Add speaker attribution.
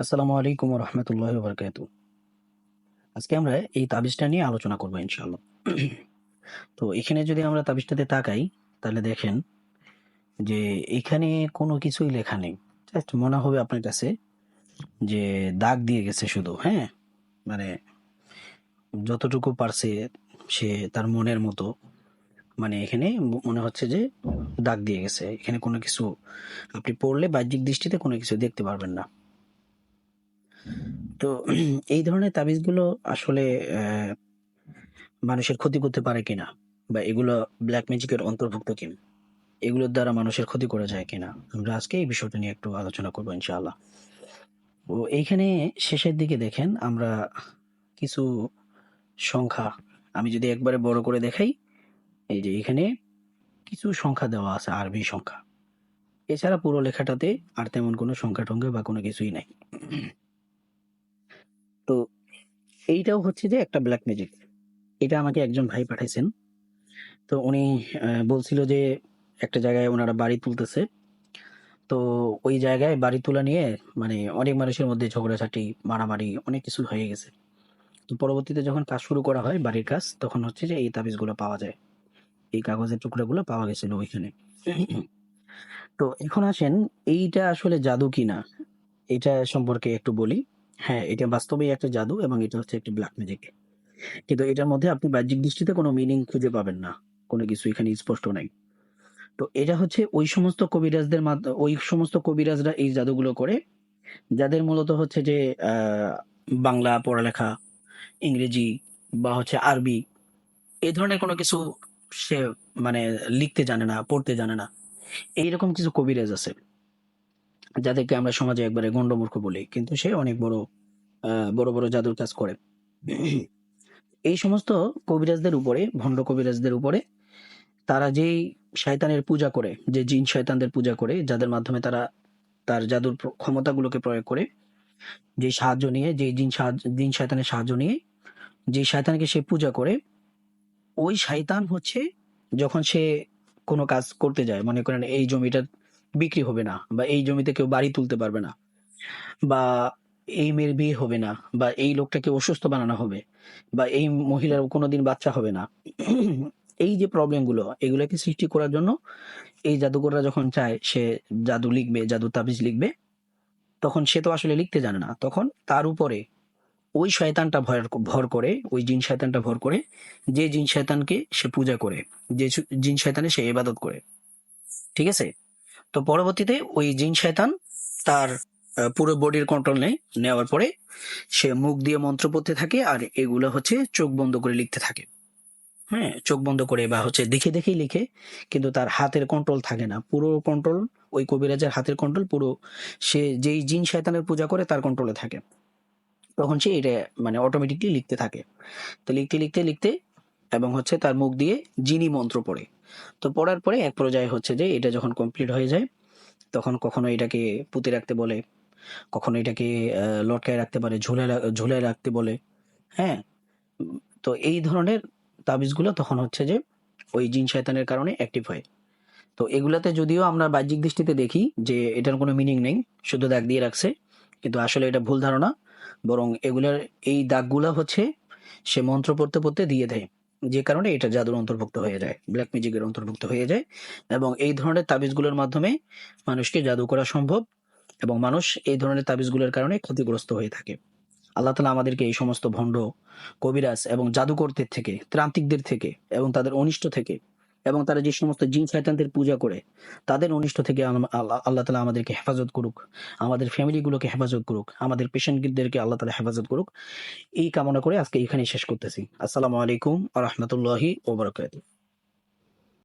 Speaker 1: আসসালামু আলাইকুম রহমতুল্লাহ বরকাত আজকে আমরা এই তাবিজটা নিয়ে আলোচনা করব ইনশাআল্লাহ। তো এখানে যদি আমরা তাবিজটাতে তাকাই, তাহলে দেখেন যে এখানে কোনো কিছুই লেখা নেই। জাস্ট মনে হবে আপনার কাছে যে দাগ দিয়ে গেছে শুধু হ্যাঁ? মানে যতটুকু পারছে সে তার মনের মতো। মানে এখানে মনে হচ্ছে যে দাগ দিয়ে গেছে। এখানে কোনো কিছু আপনি পড়লে বাহ্যিক দৃষ্টিতে কোনো কিছু দেখতে পারবেন না। তো এই ধরনের তাবিজগুলো আসলে মানুষের ক্ষতি করতে পারে কিনা? বা এগুলো ব্ল্যাক ম্যাজিকের অন্তর্ভুক্ত কিনা? এগুলোর দ্বারা মানুষের ক্ষতি করা যায় কিনা? আমরা আজকে এই বিষয়টা নিয়ে একটু আলোচনা করব ইনশাআল্লাহ। ও এইখানে শেষের দিকে দেখেন আমরা কিছু সংখ্যা, আমি যদি একবারে বড় করে দেখাই, এই যে এখানে কিছু সংখ্যা দেওয়া আছে, আরবি সংখ্যা। এছাড়া পুরো লেখাটাতে আর তেমন কোনো সংখ্যা টংখ্যা বা কোনো কিছুই নাই। তো এইটাও হচ্ছে যে একটা ব্ল্যাক ম্যাজিক এটা আমাকে একজন ভাই পাঠাইছেন। তো উনি বলছিল যে একটা জায়গায় ওনারা বাড়ি তুলতেছে। তো ওই জায়গায় বাড়ি তোলা নিয়ে মানে অনেক মানুষের মধ্যে ঝগড়াঝাটি, মারামারি অনেক কিছু হয়ে গেছে। তো পরবর্তীতে যখন কাজ শুরু করা হয় বাড়ির কাজ, তখন হচ্ছে যে এই তাবিজগুলো পাওয়া যায়। এই কাগজের টুকরাগুলো পাওয়া গেছিল ওইখানে। তো এখন আসেন, এইটা আসলে জাদু কিনা? এটা সম্পর্কে একটু বলি। হ্যাঁ এটা বাস্তবেই একটা জাদু এবং এটা হচ্ছে একটি ব্ল্যাক ম্যাজিক কিন্তু এটার মধ্যে আপনি বাহ্যিক দৃষ্টিতে কোনো মিনিং খুঁজে পাবেন না। কোনো কিছু এখানে স্পষ্ট নাই। তো এটা হচ্ছে ওই সমস্ত কবিরাজদের ওই সমস্ত কবিরাজরা এই জাদুগুলো করে, যাদের মূলত হচ্ছে যে বাংলা পড়ালেখা, ইংরেজি বা হচ্ছে আরবি এই ধরনের কোনো কিছু সে মানে লিখতে জানে না, পড়তে জানে না। এইরকম কিছু কবিরাজ আছে। যাদেরকে আমরা সমাজে একবারে গণ্ডমূর্খ বলি, কিন্তু সে অনেক বড় বড় বড় জাদুর কাজ করে। এই সমস্ত কবিরাজদের উপরে, ভণ্ড কবিরাজদের উপরে, তারা যেই শয়তানের পূজা করে, যে জিন শয়তানদের পূজা করে, যাদের মাধ্যমে তারা তার জাদুর ক্ষমতাগুলোকে প্রয়োগ করে, যে সাহায্য নিয়ে, যে জিন সাহায্য, জিন শয়তানের সাহায্য নিয়ে, যে শয়তানকে সে পূজা করে, ওই শয়তান হচ্ছে যখন সে কোনো কাজ করতে যায়। মনে করেন এই জমিটা বিক্রি হবে না বা এই জমিতে কেউ বাড়ি তুলতে পারবে না বা এই মেয়ের বিয়ে হবে না বা এই লোকটাকে অসুস্থ বানানো হবে বা এই মহিলার কোনোদিন বাচ্চা হবে না। এই যে প্রবলেমগুলো এগুলোকে সৃষ্টি করার জন্য এই জাদুকররা যখন চায় সে জাদু লিখবে, জাদু তাবিজ লিখবে, তখন সে তো আসলে লিখতে জানে না। তখন তার উপরে ওই শয়তানটা ভর ভর করে, ওই জিন শয়তানটা ভর করে, যে জিন শয়তানকে সে পূজা করে, যে জিন শয়তানে সে ইবাদত করে। ঠিক আছে? তো পরবর্তীতে ওই জিন শয়তান তার পুরো বডির কন্ট্রোল নেয়। নেওয়ার পরে সে মুখ দিয়ে মন্ত্র পড়তে থাকে আর এগুলো হচ্ছে চোখ বন্ধ করে লিখতে থাকে। হ্যাঁ চোখ বন্ধ করে বা হচ্ছে দেখে দেখেই লিখে, কিন্তু তার হাতের কন্ট্রোল থাকে না। পুরো কন্ট্রোল ওই কবিরাজের হাতের কন্ট্রোল পুরো সে যেই জিন শয়তানের পূজা করে তার কন্ট্রোলে থাকে। তখন সে এটা মানে অটোমেটিকলি লিখতে থাকে। তো লিখতে লিখতে লিখতে এবং হচ্ছে তার মুখ দিয়ে জিনি মন্ত্র পড়ে। তো পড়ার পরে এক পর্যায়ে হচ্ছে যে এটা যখন কমপ্লিট হয়ে যায়, তখন কখনো এটাকে পুঁতে রাখতে বলে, কখনো এটাকে লটকায় রাখতে পারে ঝুলে ঝুলে রাখতে বলে হ্যাঁ? তো এই ধরনের তাবিজগুলো তখন হচ্ছে যে ওই জিন শয়তানের কারণে অ্যাক্টিভ হয়। তো এগুলাতে যদিও আমরা বাহ্যিক দৃষ্টিতে দেখি যে এটার কোনো মিনিং নেই, শুধু দাগ দিয়ে রাখছে, কিন্তু আসলে এটা ভুল ধারণা, বরং এগুলার, এই দাগগুলা হচ্ছে সে মন্ত্র পড়তে পড়তে দিয়ে দেয়। যে কারণে এটা জাদুর অন্তর্ভুক্ত হয়ে যায় ব্ল্যাক ম্যাজিকের অন্তর্ভুক্ত হয়ে যায় এবং এই ধরনের তাবিজগুলোর মাধ্যমে মানুষকে জাদু করা সম্ভব এবং মানুষ এই ধরনের তাবিজগুলোর কারণে ক্ষতিগ্রস্ত হয়ে থাকে। আল্লাহ তালা আমাদেরকে এই সমস্ত ভণ্ড কবিরাজ এবং জাদুকরদের থেকে, ত্রান্তিকদের থেকে এবং তাদের অনিষ্ট থেকে এবং তারা যে সমস্ত জিন শয়তানদের পূজা করে, তাদের অনিষ্ট থেকে আল্লাহ আল্লাহ তালা আমাদেরকে হেফাজত করুক, আমাদের ফ্যামিলিগুলোকে হেফাজত করুক, আমাদের পেশেন্টদেরকে আল্লাহ তালা হেফাজত করুক। এই কামনা করে আজকে এখানেই শেষ করতেছি। আসসালামু আলাইকুম আ রহমতুল্লাহি ওবরাকাতুহ